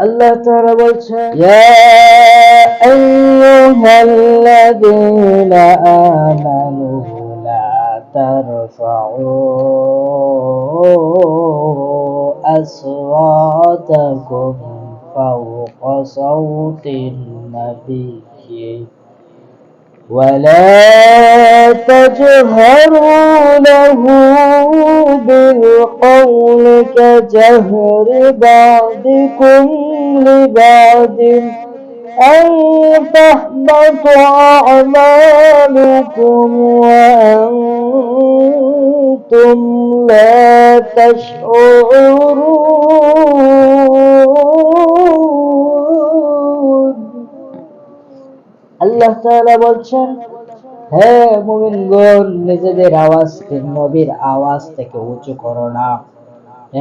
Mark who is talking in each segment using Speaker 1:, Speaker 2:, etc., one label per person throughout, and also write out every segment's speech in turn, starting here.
Speaker 1: الله ترى بولشا يا أيها الذين آمنوا لا ترفعوا أصواتكم فوق صوت النبي ولا تجهروا له بالقول كجهر بعضكم لبعض أن تحبط أعمالكم وأنتم لا تشعرون الله تعالى বলছেন হে মোমিনগণ নিজেদের আওয়াজকে নবীর আওয়াজ থেকে উঁচু করো না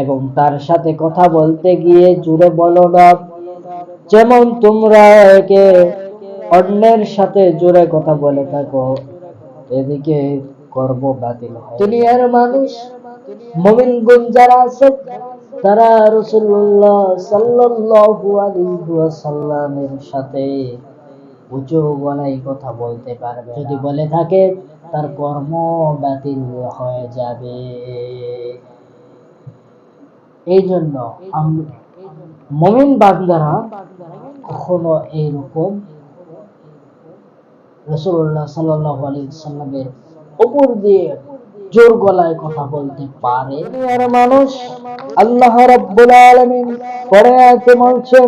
Speaker 1: এবং তার সাথে কথা বলতে গিয়ে জুড়ে বলো না যেমন তোমরা একে অন্যের সাথে জোরে কথা বলে থাকো এদিকে গর্ব বাতিল দুনিয়ার মানুষ মোমিন যারা আছে তারা রসুল্লাহ সাল্লাহ আলী সাল্লামের সাথে উঁচু গলায় এই কথা বলতে পারবে যদি বলে থাকে তার কর্ম বাতিল হয়ে যাবে এই জন্য মমিন বান্দারা কখনো এইরকম রসুল্লাহ সাল্লাহ আলী সাল্লামের ওপর দিয়ে জোর গলায় কথা বলতে পারে মানুষ আল্লাহ রাব্বুল আলামিন করে আছে বলছেন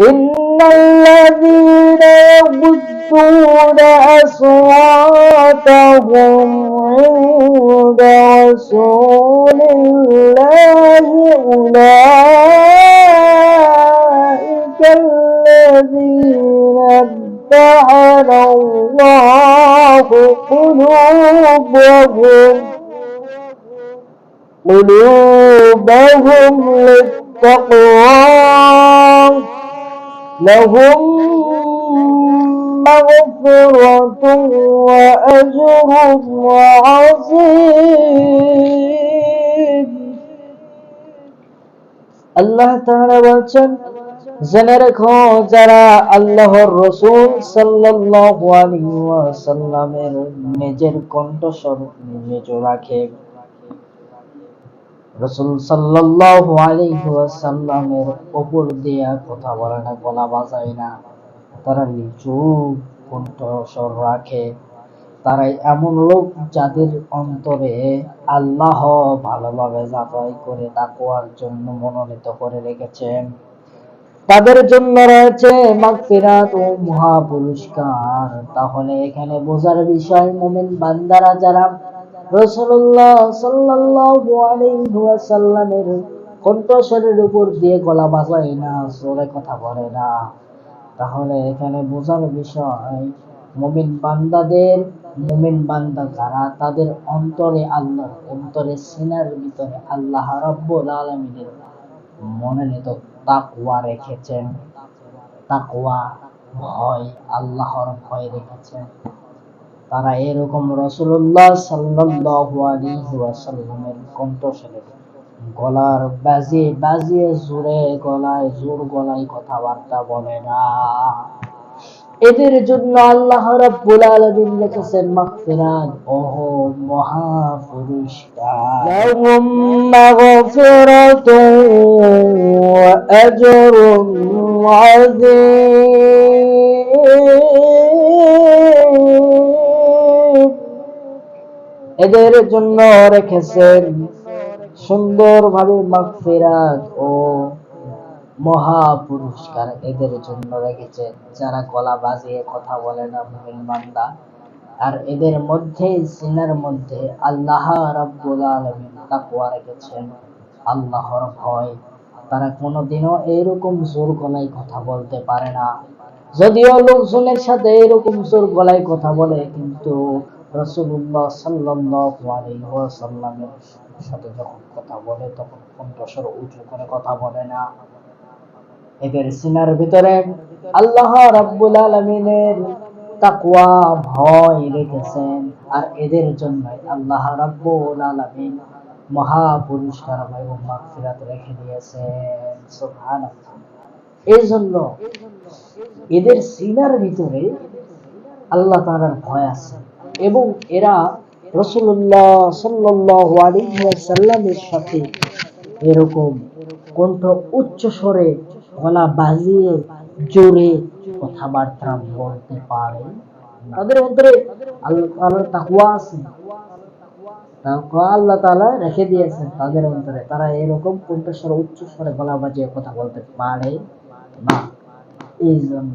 Speaker 1: إن الذين يبدون أصواتهم عند رسول الله أولئك الذين ابتعد الله قلوبهم قلوبهم للتقوى لهم مغفرة وأجر عظيم আল্লাহ তাহারা বলছেন জেনে রেখো যারা আল্লাহর রসুল সাল্লাহ আলী সাল্লামের নিজের কণ্ঠস্বরূপ নিজে রাখে রসুল সাল্লামের ওপর দিয়া কথা বলে না গলা বাজায় না তারা নিচু কণ্ঠস্বর রাখে তারাই এমন লোক যাদের অন্তরে আল্লাহ ভালোভাবে যাচাই করে তাকুয়ার জন্য মনোনীত করে রেখেছেন তাদের জন্য রয়েছে মাগফিরাত ও মহা পুরস্কার তাহলে এখানে বোঝার বিষয় মোমেন বান্দারা যারা রসল্লাহ সাল্লাসাল্লামের কণ্ঠস্বরের উপর দিয়ে গলা বাজায় না জোরে কথা বলে না তাহলে এখানে বোঝার বিষয় মুমিন বান্দাদের মুমিন বান্দা যারা তাদের অন্তরে আল্লাহ অন্তরে সেনার ভিতরে আল্লাহ রব্বুল আলমিনের মনোনীত তাকুয়া রেখেছেন তাকুয়া ভয় আল্লাহর ভয় রেখেছেন তারা এরকম রসুল্লাহ সাল্লাসাল্লামের কণ্ঠস্বরের গলার বাজিয়ে বাজিয়ে জোরে গলায় জোর গলায় কথাবার্তা বলে না এদের জন্য আল্লাহ রাব্বুল আলামিন লিখেছেন মাগফিরাত ও মহা পুরস্কার লাহুম ওয়া আজরুন আযীম এদের জন্য রেখেছেন সুন্দর ভাবে মাফেরাত ও মহা পুরস্কার এদের জন্য রেখেছে যারা গলা বাজিয়ে কথা বলে না মুমিন বান্দা আর এদের মধ্যে সিনার মধ্যে আল্লাহ রাব্বুল আলমিন তাকুয়া রেখেছেন আল্লাহর ভয় তারা কোনোদিনও এইরকম জোর গলায় কথা বলতে পারে না যদিও লোকজনের সাথে এরকম জোর গলায় কথা বলে কিন্তু রসুল্লাহ সাথে যখন কথা বলে তখন কণ্ঠস্বর উঁচু করে কথা বলে না এদের সিনার ভিতরে আল্লাহ রাব্বুল আলমিনের তাকুয়া ভয় রেখেছেন আর এদের জন্য আল্লাহ রাব্বুল আলমিন মহা এবং মাফিরাত রেখে দিয়েছেন এই জন্য এদের সিনার ভিতরে আল্লাহ তালার ভয় আছে এবং এরা রসুল্লাহ সাল্লাহ সাথে এরকম কণ্ঠ উচ্চ স্বরে গলা বাজিয়ে জোরে কথাবার্তা বলতে পারে তাদের অন্তরে আল্লাহ তাকুয়া আছে আল্লাহ তালা রেখে দিয়েছেন তাদের অন্তরে তারা এরকম কণ্ঠস্বরে উচ্চ স্বরে গলা বাজিয়ে কথা বলতে পারে না ism um,